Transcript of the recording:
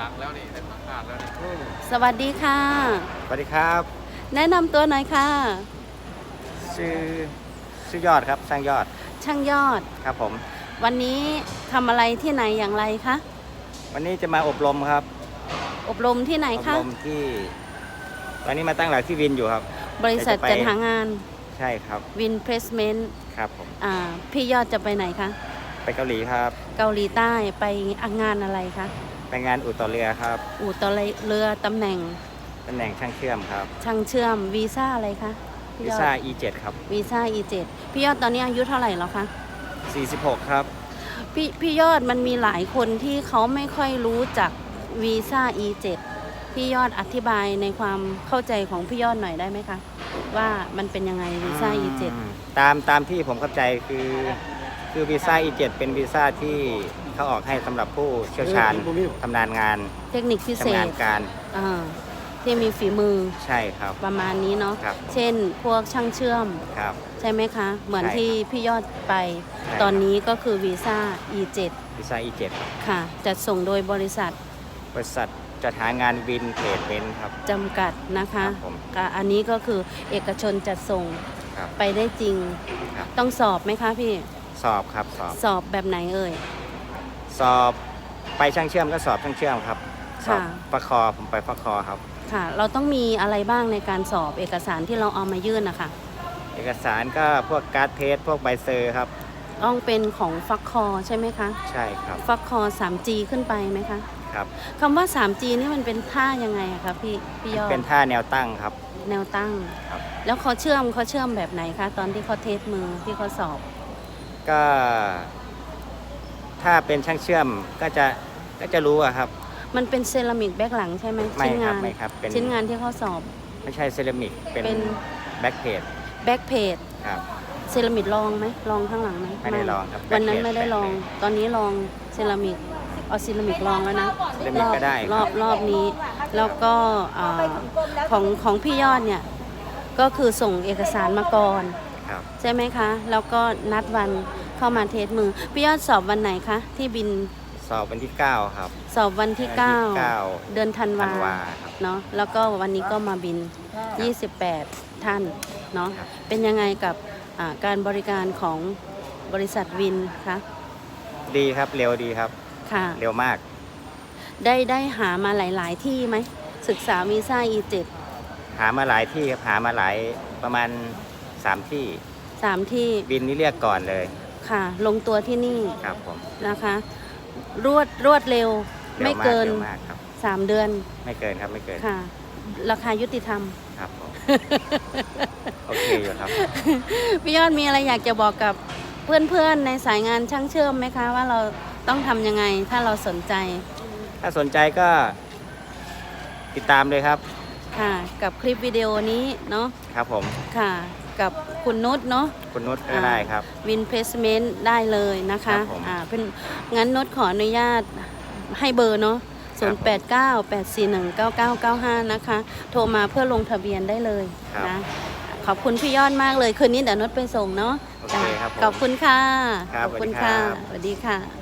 ดังแล้วนี่ได้สัมภาษณ์แล้วนี่สวัสดีค่ะ สวัสดีครับ แนะนำตัวหน่อยค่ะ ชื่อชื่อยอดครับสร้างยอดช่างยอด ครับผม วันนี้ทำอะไรที่ไหนอย่างไรคะ วันนี้จะมาอบรมครับ อบรมที่ไหนอบคะ รมที่ ตอนนี้มาตั้งหลักที่วินอยู่ครับ บริษัทจะไปจัดหางานใช่ครับ วินเพรสเมนต์ครับผมอ่าพี่ยอดจะไปไหนคะ ไปเกาหลีครับเกาหลีใต้ไปงานอะไรคะไปงานอู่ต่อเรือครับ อู่ต่อเรือตำแหน่งตำแหน่งช่างเชื่อมครับ ช่างเชื่อมวีซ่าอะไรคะพี่วียอดซ่า E7 ครับวีซ่า E7 พี่ยอดตอนนี้อายุเท่าไหร่แล้วคะ46 ครับ พี่พี่ยอดมันมีหลายคนที่เขาไม่ค่อยรู้จักวีซ่า E7 พี่ยอดอธิบายในความเข้าใจของพี่ยอดหน่อยได้ไหมคะ ว่ามันเป็นยังไงวีซ่า E7 อืมตามตามที่ผมเข้าใจคือ คือวีซ่า E7 เป็นวีซ่าที่เขาออกให้สำหรับผู้เชี่ยวชาญทำนานงานเทคนิคพิเศทำงาษนการอ่าที่มีฝีมือใช่ครับ ประมาณนี้เนาะครับ เช่นพวกช่างเชื่อม ครับ ใช่ไหมคะ เหมือนใช่ที่พี่ยอดไป ใช่ตอนนี้ก็คือวีซ่า E7 วีซ่า E7 ครับค่ะ จัดส่งโดยบริษัทบริษัทจัดหางานวินเพจเวนครับ จำกัดนะคะครับผมค่ะอันนี้ก็คือเอกชนจัดส่งครับไปได้จริง ครับ ต้องสอบไหมคะพี่ สอบครับสอบสอบแบบไหนเอ่ย สอบไปช่างเชื่อมก็สอบช่างเชื่อมครับ สอบค่ะ ประคอผมไปประคอครับ ค่ะ เราต้องมีอะไรบ้างในการสอบเอกสารที่เราเอามายื่นนะคะเอกสารก็พวกการ์ดเทสพวกใบเซอร์ครับ ต้องเป็นของฟักคอใช่ไหมคะใช่ครับฟักคอ 3G ขึ้นไปไหมคะครับ คำว่า 3G นี่มันเป็นท่ายังไงอะคะพี่พี่ยอดเป็นท่าแนวตั้งครับ แนวตั้ง ครับ แล้วเขาเชื่อมเขาเชื่อมแบบไหนคะตอนที่เขาเทสมือที่เขาสอบ ก็ถ้าเป็นช่างเชื่อมก็จะก็จะรู้อะครับ มันเป็นเซรามิกแบ็กหลังใช่ไหมไม่ชิ้นครังาบนไม่ครับเป็นชิ้นงานที่เขาสอบ ไม่ใช่เซรามิกเป็นเป็น แบ็กเพจแบ็กเพจครับ เซรามิกลองไหมลองข้างหลังไหมไม่ได้ลองครับวันนั้น backplate ไม่ได้ลอง ตอนนี้ลองเซรามิกเอาเซรามิกลองแล้วนะเซรามิกก็ได้รอบรอบนี้ แล้วก็อ่าของของพี่ยอดเนี่ยก็คือส่งเอกสารมาก่อน ครับใช่ไหมคะ แล้วก็นัดวันเข้ามาเทสมือ พี่ยอดสอบวันไหนคะ ที่บินสอบวันที่ 9 ครับ สอบวันที่วันที่เก้า9เดือนธันธัวานวาครับเนาะแล้วก็วันนี้ก็มาบิน 28 ท่านเนาะครับเป็นยังไงกับอ่าการบริการของบริษัทวินคะดีครับเร็วดีครับค่ะเร็วมาก ได้ได้หามาหลาย ๆ ที่ไหม ศึกษาวีซ่า E7 หามาหลายที่ครับหามาหลายประมาณ 3ที่3ที่บินนี่เรียกก่อนเลยค่ะ ลงตัวที่นี่ครับผมนะคะ รวดรวดเร็วเร็ไม่วมากเกินเร็วมากครับ3เดือนไม่เกินครับไม่เกินค่ะ ราคายุติธรรม ครับผมโอเคอยู่ครับ พี่ยอดมีอะไรอยากจะบอกกับเพื่อนๆในสายงานช่างเชื่อมไหมคะ ว่าเราต้องทำยังไงถ้าเราสนใจ ถ้าสนใจก็ ติดตามเลยครับ ค่ะ กับคลิปวิดีโอนี้เนาะครับผม ค่ะ กับคุณนุชเนาะ คุณนุชก็ได้ครับ วินเพสเมนต์ได้เลยนะคะครับผม อ่าเป็นงั้นนุชขออนุญาตให้เบอร์เนาะครับ0898419995 นะคะ โทรมาเพื่อลงทะเบียนได้เลยครับนะขอบคุณพี่ยอดมากเลย คืนนี้เดี๋ยวนุชไปส่งเนาะโอเคครับผมขอบคุณค่ะ ครับขอบคุณสวัสดีครัค่ะบสวัสดีค่ะ